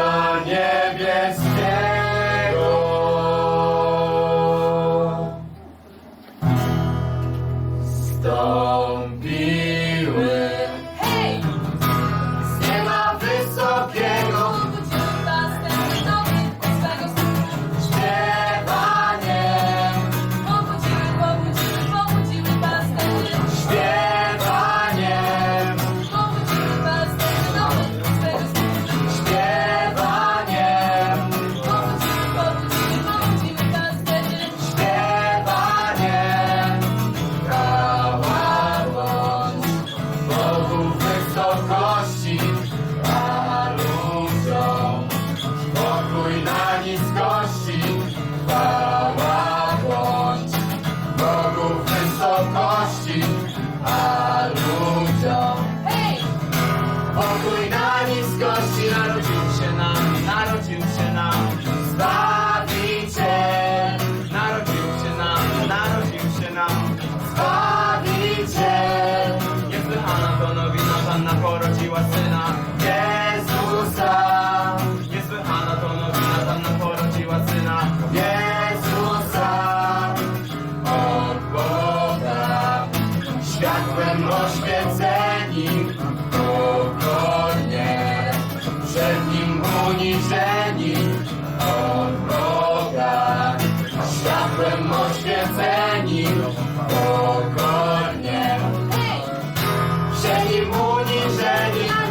Raja. Narodził się nam, narodził się nam Zbawiciel. Narodził się nam, narodził się nam Zbawiciel. Niesłychana to nowina, Panna porodziła syna Jezusa. Niesłychana to nowina, Panna porodziła syna Jezusa. Od Boga światłem oświeceni uniżeni od Boga, a światłem oświeceni pokornie. Przed Nim uniżeni